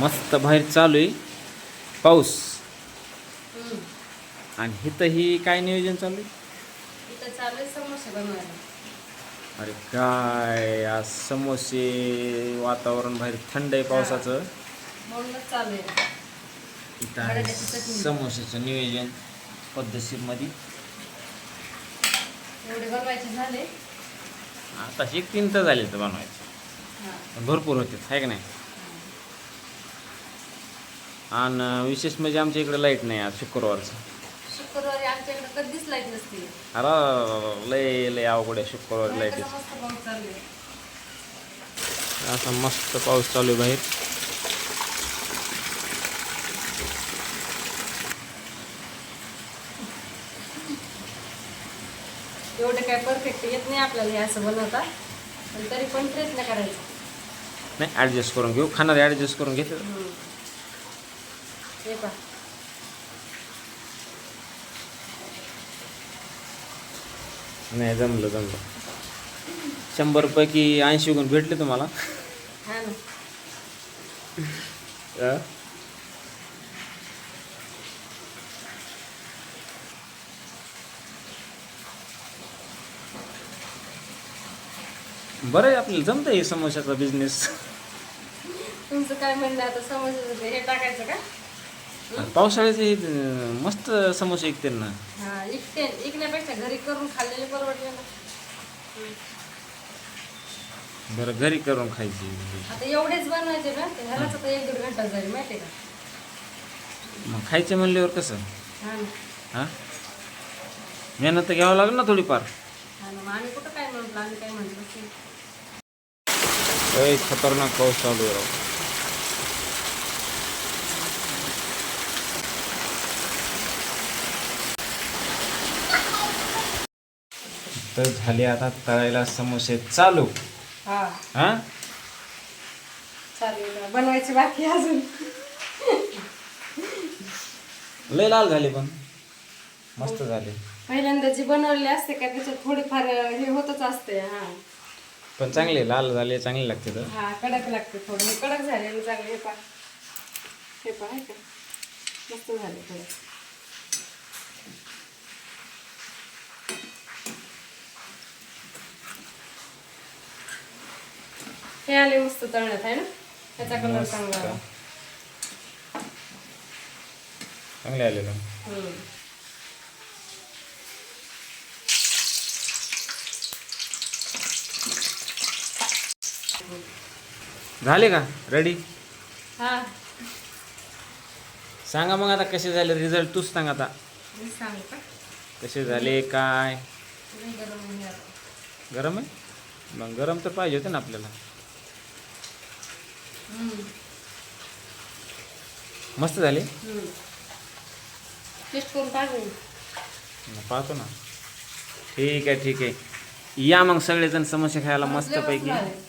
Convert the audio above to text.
मस्त बाहेर चालू आहे. पाऊस. आणि इथं ही काय नियोजन चालू आहे? अरे काय आज समोसे वातावरण बाहेर थंड आहे पावसाचं. इथं आहे. समोसेचं नियोजन पद्धतशीरमध्ये. आता एक तीन तर झाले तर बनवायचे. भरपूर होते आहे का नाही? आणि विशेष म्हणजे आमच्या इकडे लाइट नाही आज शुक्रवारचं. शुक्रवारी आमच्याकडे कधीच लाइट नसते. अरे लय लय अवघड आहे शुक्रवारी लाइट मस्त पाऊस चालू आहे. असा मस्त पाऊस चालू आहे बाहेर. एवढं काय परफेक्ट येत नाही आपल्याला हे असं बनवता पण तरी पण प्रयत्न करायचा. नाही ॲडजस्ट करून घेऊ. खाणारे ॲडजस्ट करून घेते हम्म. हे पहा. नाही जमलं जमलं. शंभर पैकी ऐंशी गुण भेटले तुम्हाला? हा ना. अं? बरं आहे आपल्याला जमतं हे समोशाचा बिझनेस तुमचं काय म्हणणं आहे? आता समज हे टाकायचं का? पावसाळ्याचे हे, अं, मस्त समोसे ऐकते ना. हा इकते इकण्यापेक्षा घरी करून खाल्लेले परवडले ना. बरं घरी करून खायची. आता एवढेच बनवायचे ना ते ह्यालाच आता एक दीड घंटा जाईल माहिती आहे का? मग खायचे म्हणल्यावर कसं? हा ना. हां? मेहनत तर घ्यावं लागेल ना थोडीफार. हा ना मग आम्ही कुठं काय म्हटलं आम्ही काय म्हटलं की लय खतरनाक पाऊस चालू आहे राव. तर झाले आता तळायला समोसे चालू. हा. हा? चालेल बनवायची बाकी आहे अजून. लय लाल झाले पण. मस्त झाले. पहिल्यांदा जी बनवलेली असते का त्याच्यात थोडीफार हे होतच असते हा. पण चांगले लाल झाले चांगले लागते तर. हा कडक लागते थोडं. हे कडक झाले चांगले हे पा हे पा हे का मस्त झाले थोडं हे आले मस्त तळण्यात आहे ना त्याचा कलर. चांगला आला. चांगले आले ना हम्म. झाले का रेडी हा सांगा मग आता कसे झाले रिझल्ट तूच सांग आता मी सांगू का कसे झाले काय गरम. गरम आहे मग गरम तर पाहिजे होते ना आपल्याला. मस्त झाले? पाहतो ना. ठीक आहे ठीक आहे. या मग सगळेजण समोसे खायला मस्त पैकी झाले.